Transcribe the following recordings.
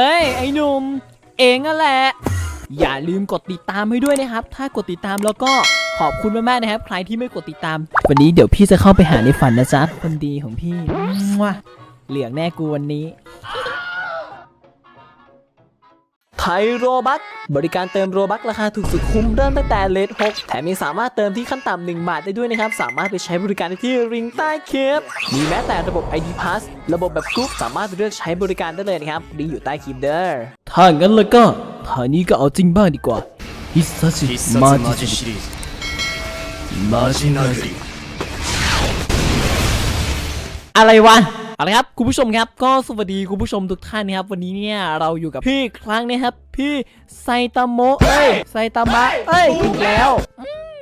เอ้ย ไอ้หนุ่มเองนั่นแหละ อย่าลืมกดติดตามให้ด้วยนะครับ ถ้ากดติดตามแล้วก็ขอบคุณมากๆนะครับ ใครที่ไม่กดติดตาม วันนี้เดี๋ยวพี่จะเข้าไปหาในฝันนะจ๊ะคนดีของพี่มั่วเหลืองแน่กูวันนี้ ไฮโรบัคบริการเติมโรบัคราคาถูกสุดคุ้มเริ่มตั้งแต่เลท6แถมยังสามารถเติมที่ขั้นต่ำ1บาทได้ด้วยนะครับ สามารถไปใช้บริการได้ที่ริงใต้คิปมีแม้แต่ระบบ ID Pass ระบบแบบกรุ๊ปสามารถเลือกใช้บริการได้เลยนะครับลิงอยู่ใต้คลิปเด้อถ้างั้นแล้วก็ท่านี้ก็เอาจริงบ้างดีกว่าฮิสซาชิมาจิชิริมาจินาริอะไรวะ เอาละครับคุณผู้ชมครับก็สวัสดีคุณผู้ชมทุกท่านนะครับวันนี้เนี่ยเราอยู่กับพี่ครั้งนะครับ พี่ไซตามะเอ้ยไซตามะเอ้ยถูกแล้ว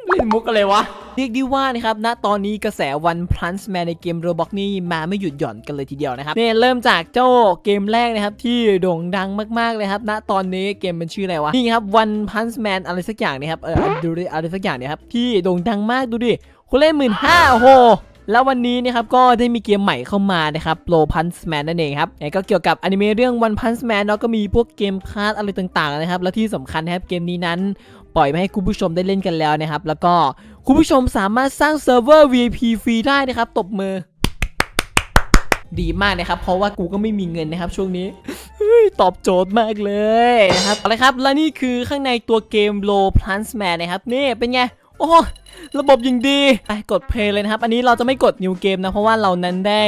เล่นมุกอะไรวะเรียกได้ว่านะครับณตอนนี้กระแสวันพันส์แมนในเกมโรบอกนี่มาไม่หยุดหย่อนกันเลยทีเดียวนะครับเนี่ยเริ่มจากเจ้าเกมแรกนะครับที่โด่งดังมากๆเลยครับณตอนนี้เกมมันชื่ออะไรวะนี่ครับวันพันส์แมนอะไรสักอย่างนะครับเออดูดิอะไรสักอย่างเนี่ยครับที่โด่งดังมากดูดิคุณเล่นหมื่นห้าโอ้โห แล้ววันนี้นะครับก็ได้มีเกมใหม่เข้ามานะครับโ o พันส์แมนนั่นเองครับก็เกี่ยวกับอนิเมะเรื่อง One Punch Man เนาะก็มีพวกเกมพาร์ทอะไรต่างๆนะครับและที่สำคัญนะครับเกมนี้นั้นปล่อยมาให้คุณผู้ชมได้เล่นกันแล้วนะครับ แล้วก็คุณผู้ชมสามารถสร้างเซิร์ฟเวอร์ VIP ฟรีได้นะครับ ตบมือ ดีมากนะครับ เพราะว่ากูก็ไม่มีเงินนะครับ ช่วงนี้เฮ้ยตอบโจทย์มากเลยนะครับเอาละครับ และนี่คือข้างในตัวเกม Low Plus Man นะครับ นี่เป็นไง โอ้ระบบยิงดีไปกดเพลย์เลยนะครับ อันนี้เราจะไม่กด New Game นะ เพราะว่าเรานั้นได้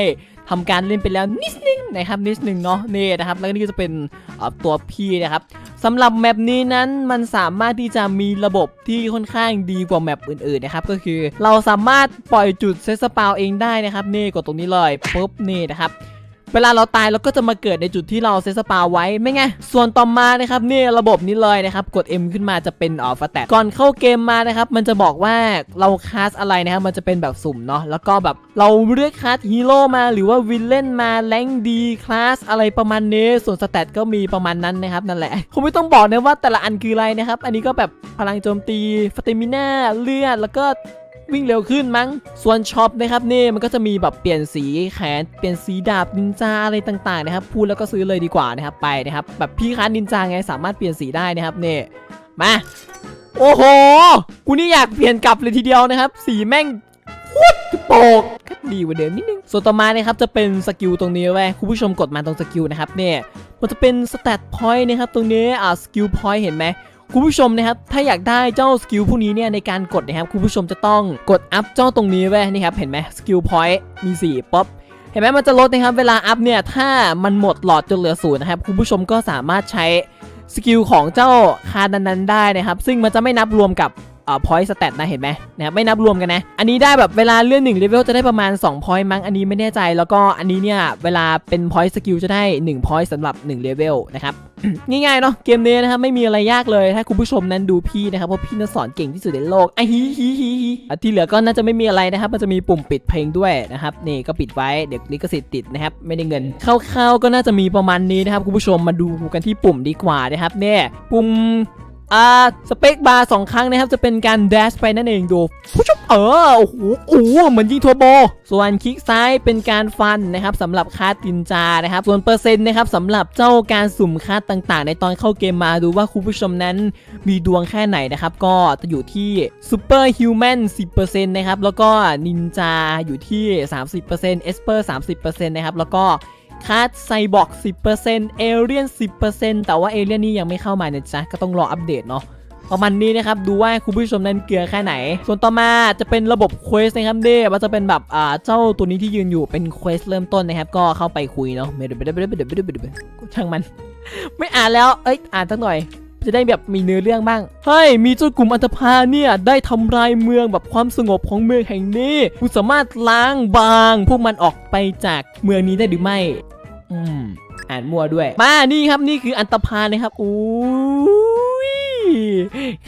ทำการเล่นไปแล้วนิดนึงนะครับนิดนึงเนาะนี่นะครับแล้วนี่ก็จะเป็นตัวพี่นะครับสำหรับแมปนี้นั้นมันสามารถที่จะมีระบบที่ค่อนข้างดีกว่าแมปอื่นๆนะครับก็คือเราสามารถปล่อยจุดเซสปาวเองได้นะครับนี่กดตรงนี้เลยปุ๊บนี่นะครับ เวลาเราตายเราก็จะมาเกิดในจุดที่เราเซตสปาไว้ไม่ไง ส่วนต่อมานะครับนี่ระบบนี้เลยนะครับกด M ขึ้นมาจะเป็นออฟแตก่อนเข้าเกมมานะครับมันจะบอกว่าเราคาสอะไรนะครับมันจะเป็นแบบสุ่มเนาะแล้วก็แบบเราเลือกคาสฮีโร่มาหรือว่าวิลเลนมาแรงดีคลาสอะไรประมาณนี้ส่วนสแตทก็มีประมาณนั้นนะครับนั่นแหละผมไม่ต้องบอกนะว่าแต่ละอันคืออะไรนะครับอันนี้ก็แบบพลังโจมตีฟเตมิน่าเลือดแล้วก็ วิ่งเร็วขึ้นมั้ง ส่วนช็อปนะครับนี่มันก็จะมีแบบเปลี่ยนสีแขนเปลี่ยนสีดาบนินจาอะไรต่างๆนะครับพูดแล้วก็ซื้อเลยดีกว่านะครับไปนะครับแบบพี่ค้านินจาไงสามารถเปลี่ยนสีได้นะครับนี่มาโอ้โหกูนี่อยากเปลี่ยนกลับเลยทีเดียวนะครับ สีแม่งโคตรโปกก็ดีกว่าเดิมนิดนึงส่วนต่อมานะครับจะเป็นสกิลตรงนี้เว้คุณผู้ชมกดมาตรงสกิลนะครับเนี่ยมันจะเป็นสเตตพอยต์นะครับตรงนี้อ่าสกิลพอยต์เห็นไหม คุณผู้ชมนะครับถ้าอยากได้เจ้าสกิลพวกนี้เนี่ยในการกดนะครับคุณผู้ชมจะต้องกดอัพเจ้าตรงนี้ไว้นี่ครับเห็นไหมสกิลพอยต์มี4ป๊อปเห็นไหมมันจะลดนะครับเวลาอัพเนี่ยถ้ามันหมดหลอดจนเหลือศูนย์นะครับคุณผู้ชมก็สามารถใช้สกิลของเจ้าคานั้นได้นะครับ ซึ่งมันจะไม่นับรวมกับ เอ่อ point stat นะเห็นไหมนะครับไม่นับรวมกันนะ อันนี้ได้แบบเวลาเลื่อน1 level จะได้ประมาณ2 point มั้งอันนี้ไม่แน่ใจแล้วก็อันนี้เนี่ยเวลาเป็น point skill จะได้1 point สำหรับ1 level นะครับง่ายๆเนาะเกมนี้นะครับไม่มีอะไรยากเลยถ้าคุณผู้ชมนั้นดูพี่นะครับเพราะพี่น่าสอนเก่งที่สุดในโลกไอะฮิฮิฮิฮิอะที่เหลือก็น่าจะไม่มีอะไรนะครับ มันจะมีปุ่มปิดเพลงด้วยนะครับนี่ก็ปิดไว้เดี๋ยวลิขสิทธิ์ติดนะครับไม่ได้เงินคร่าวๆก็น่าจะมีประมาณนี้นะครับคุณผู้ชมมาดูกันที่ปุ่มดีกว่านะครับเนี่ยปุ่ม อ่าสเปคบาร์สองครั้งนะครับ จะเป็นการแดชไปนั่นเองดูผู้ชมเออโอ้โหโอ้โหเหมือนยิงทัวร์โบ ส่วนคลิกซ้ายเป็นการฟันนะครับสำหรับคาดตินจานะครับ ส่วนเปอร์เซ็นต์นะครับสำหรับเจ้าการสุ่มคาดต่างๆ ในตอนเข้าเกมมาดูว่าคุณผู้ชมนั้นมีดวงแค่ไหนนะครับ ก็จะอยู่ที่ Super Human 10%นะครับ แล้วก็นินจาอยู่ที่ 30%เอสเปอร์30%นะครับแล้วก็ คาดไซบอร์ก10%เอเลียน 10%แต่ว่าเอเลียนนี่ยังไม่เข้ามานะจ๊ะก็ต้องรออัปเดตเนาะประมาณนี้นะครับ ดูว่าคุณผู้ชมนั้นเกลือแค่ไหน ส่วนต่อมาจะเป็นระบบเควสนะครับเด้มันจะเป็นแบบอ่าเจ้าตัวนี้ที่ยืนอยู่เป็นเควสเริ่มต้นนะครับ ก็เข้าไปคุยเนาะไม่ได้ไม่ได้ไม่ได้ไม่ได้ไม่ได้ไม่ได้ช่างมัน ไม่อ่านแล้ว เอ้ย อ่านสักหน่อย จะได้แบบมีเนื้อเรื่องบ้างเฮ้ยมีเจ้ากลุ่มอันธพาลเนี่ยได้ทำลายเมืองแบบความสงบของเมืองแห่งนี้คุณสามารถล้างบาง พวกมันออกไปจากเมืองนี้ได้หรือไม่ อืม อ่านมั่วด้วย มานี่ครับนี่คืออันตพาลนะครับอุ้ย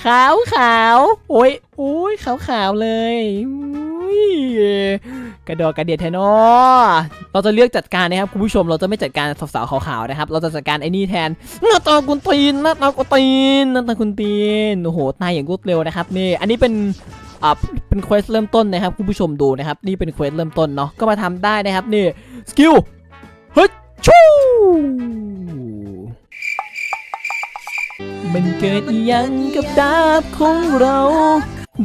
ขาวขาวโอ้ยโอ้ยขาวขาวเลยอุ้ย กระโดดกระเดียดแทนอเราจะเลือกจัดการนะครับคุณผู้ชมเราจะไม่จัดการสาวๆขาวๆนะครับ เราจะจัดการไอ้นี่แทนหน้าตากุนตีนหน้าตากุนตีนหน้าตากุนตีนโอ้โหตายอย่างรวดเร็วนะครับนี่อันนี้เป็นอ่าเป็นเควสเริ่มต้นนะครับคุณผู้ชมดูนะครับนี่เป็นเควสเริ่มต้นเนาะก็มาทำได้นะครับนี่สกิลเฮ้ยชูมันเกิดยังกับดาบของเรา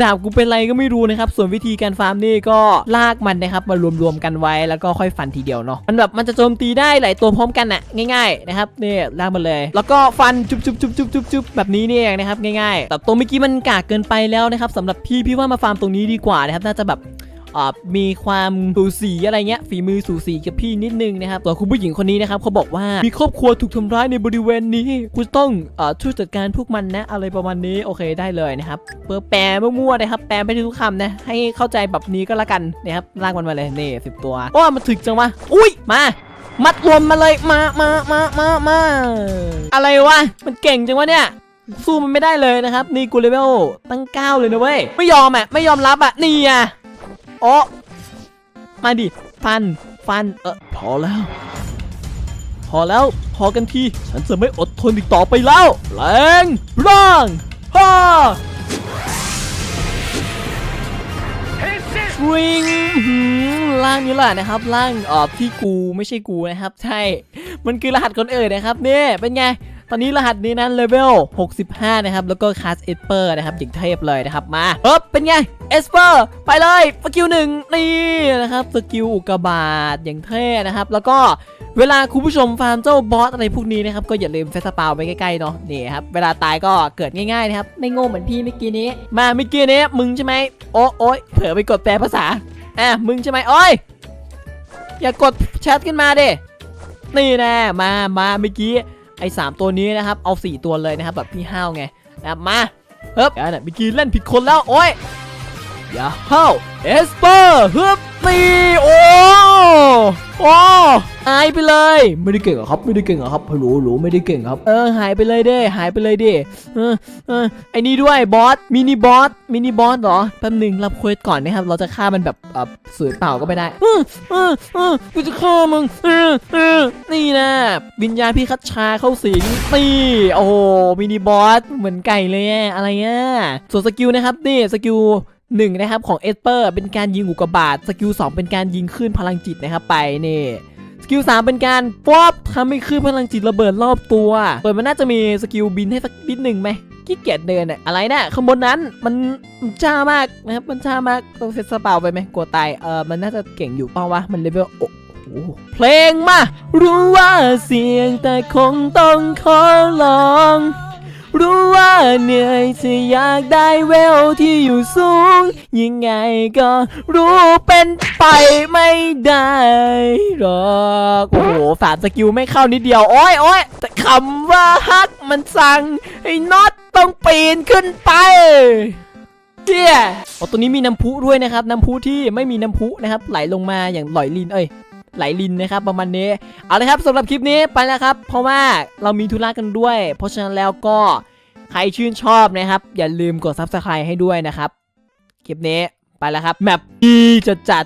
ดาบกูเป็นไรก็ไม่รู้นะครับ ส่วนวิธีการฟาร์มนี่ก็ลากมันนะครับมารวมๆกันไว้แล้วก็ค่อยฟันทีเดียวเนาะมันแบบมันจะโจมตีได้หลายตัวพร้อมกันน่ะง่ายๆนะครับนี่ลากมันเลย แล้วก็ฟันจุบๆๆๆๆแบบนี้นี่เองนะครับง่ายๆแต่ตัวเมื่อกี้มันกากเกินไปแล้วนะครับสำหรับพี่พี่ว่ามาฟาร์มตรงนี้ดีกว่านะครับน่าจะแบบ มีความสูสีอะไรเงี้ยฝีมือสูสีกับพี่นิดนึงนะครับส่วนคุณผู้หญิงคนนี้นะครับเขาบอกว่ามีครอบครัวถูกทำร้ายในบริเวณนี้ คุณต้องอช่วยจัดการพวกมันนะ อะไรประมาณนี้โอเคได้เลยนะครับเปิดแปลมั่วๆนะครับแปลไปทุกคำนะให้เข้าใจแบบนี้ก็แล้วกันนะครับลากมันมาเลยนี่สิบตัวโอ้มันถึกจังวะอุ้ยมามัดรวมมาเลยมามามามามาอะไรวะมันเก่งจังวะเนี่ยสู้มันไม่ได้เลยนะครับ นี่กูเลเวลตั้ง 9 เลยนะเว้ย ไม่ยอมอะ ไม่ยอมรับอะ นี่อะ โอ้มาดิ ฟัน ฟัน เออพอแล้ว พอแล้ว พอกันที ฉันจะไม่อดทนอีกต่อไปแล้ว แรงร่างฮ่าวิ่งล่างนี้แหละนะครับล่างเออที่กูไม่ใช่กูนะครับ ใช่ มันคือรหัสคนอื่นนะครับเนี่ยเป็นไง อนนี้รหัสนี้นั้นเลเวล 65 นะครับ แล้วก็คาสเอสเปอร์นะครับอย่างเทพเลยนะครับมาเอ๊บเป็นไงเอสเปอร์ไปเลยสกิลหนึ่งนี่นะครับสกิลอุกบาตอย่างเท่นะครับ แล้วก็เวลาคุณผู้ชมฟาร์มเจ้าบอสอะไรพวกนี้นะครับก็อย่าลืมเฟสปาวไปใกล้ๆเนาะนี่ครับเวลาตายก็เกิดง่ายๆนะครับไม่โง่เหมือนพี่เมื่อกี้นี้ มาเมื่อกี้นี้มึงใช่ไหมโอ้โอยเผลอไปกดแปลภาษาอะมึงใช่ไหมโอ้ยอย่ากดแชทขึ้นมาดินี่แน่มามาเมื่อกี้ อ้สามตัวนี้นะครับเอา4ตัวเลยนะครับแบบพี่ห้าวไงนะครับมาเฮ้ยอะเมื่อกี้เล่นผิดคนแล้วโอ้ยอย่าห้าวเอสเปอร์เฮ้ย ตีโอ้โอ้หายไปเลย ไม่ได้เก่งเหรอครับ ไม่ได้เก่งเหรอครับฮัลโหลฮัลโหลไม่ได้เก่งครับ เออหายไปเลยเด้หายไปเลยเด้เออเออไอ้นี่ด้วยบอสมินิบอสมินิบอสเหรอแป๊บหนึ่งรับเควสก่อนนะครับ เราจะฆ่ามันแบบเอ่อสื่อเปล่าก็ไม่ได้เออเออเออกูจะฆ่ามึงเออเออนี่นะวิญญาณพี่คัตชาเข้าสิงนี่โอ้โหมินิบอสเหมือนไก่เลยอะอะไรอะส่วนสกิลนะครับนี่สกิล หนึ่งนะครับของเอสเปอร์เป็นการยิงอุกกาบาตสกิล2เป็นการยิงคลื่นพลังจิตนะครับไปนี่สกิล3เป็นการป๊อปทำให้คลื่นพลังจิตระเบิดรอบตัวเปิดมันน่าจะมีสกิลบินให้สักนิดหนึ่งไหมขี้เกียจเดินอะอะไรนะข้างบนนั้นมันมันช้ามากนะครับมันช้ามากต้องเซตสเปาไปไหมกลัวตายเออมันน่าจะเก่งอยู่เปล่าวะมันเลเวลโอ้โหเพลงมา รู้ว่าเสียงแต่คงต้องขอลอง รู้ว่าเหนื่อยจะอยากได้เวลที่อยู่สูง ยังไงก็รู้เป็นไปไม่ได้หรอกโอ้โหสามสกิลไม่เข้านิดเดียว โอ้ยโอ้ยแต่คำว่าฮักมันสั่งให้น็อตต้องปีนขึ้นไปเจี๊ยโอ้ตัวนี้มีน้ำพุด้วยนะครับ น้ำพุที่ไม่มีน้ำพุนะครับ ไหลลงมาอย่างหลลินเอ้ย ไหลลินนะครับประมาณนี้เอาเลยครับสำหรับคลิปนี้ไปแล้วครับ เพราะว่าเรามีธุระกันด้วย เพราะฉะนั้นแล้วก็ใครชื่นชอบนะครับ อย่าลืมกดซับสไครต์ให้ด้วยนะครับ คลิปนี้ไปแล้วครับแมปดีจะจัด